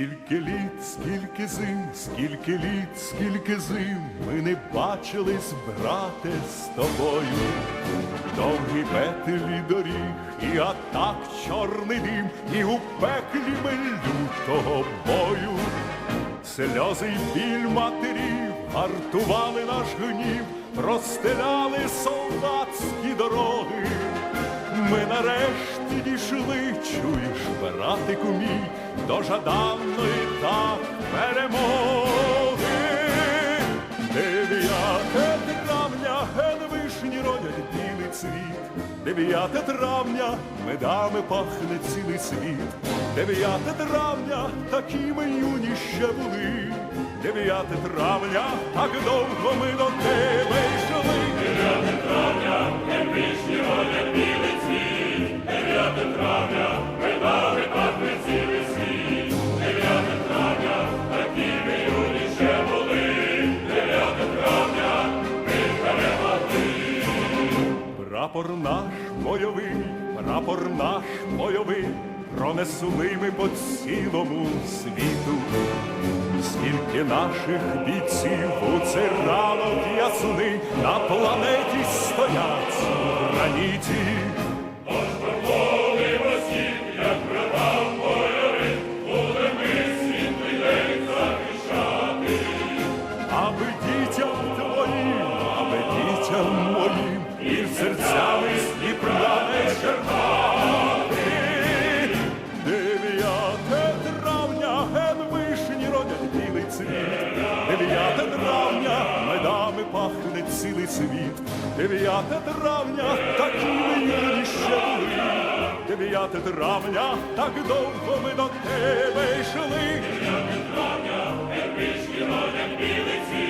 Скільки літ, скільки зим, скільки літ, скільки зим, ми не бачились, брате, з тобою. Довгі петлі доріг, і атак чорний дим, і у пеклі ми лютого бою. Сльози й біль матерів гартували наш гнів, розстеляли солдатські дороги. Ми нарешті дійшли, чуєш, братику мій, до жаданої так перемоги. Дев'яте травня, вишні родять білий цвіт. Дев'яте травня, медами пахне цілий світ. Дев'яте травня, такі ми юні ще були. Дев'яте травня, так довго ми до тебе йшли. Прапор наш бойовий, прапор наш бойовий, пронесли ми по цілому світу. Скільки наших бійців у ранок ясний на планеті стоять у граніті. Аби дітям твоїм, аби дітям моїм, і в серцями Дніпра не черпати. Дев'яте травня, ген вишні родять білий цвіт. Дев'яте травня, медами пахне цілий світ. Дев'яте травня, такі ми ще були. Дев'яте травня, так довго ми до тебе йшли. Вишні родять білий цвіт, дев'яте травня,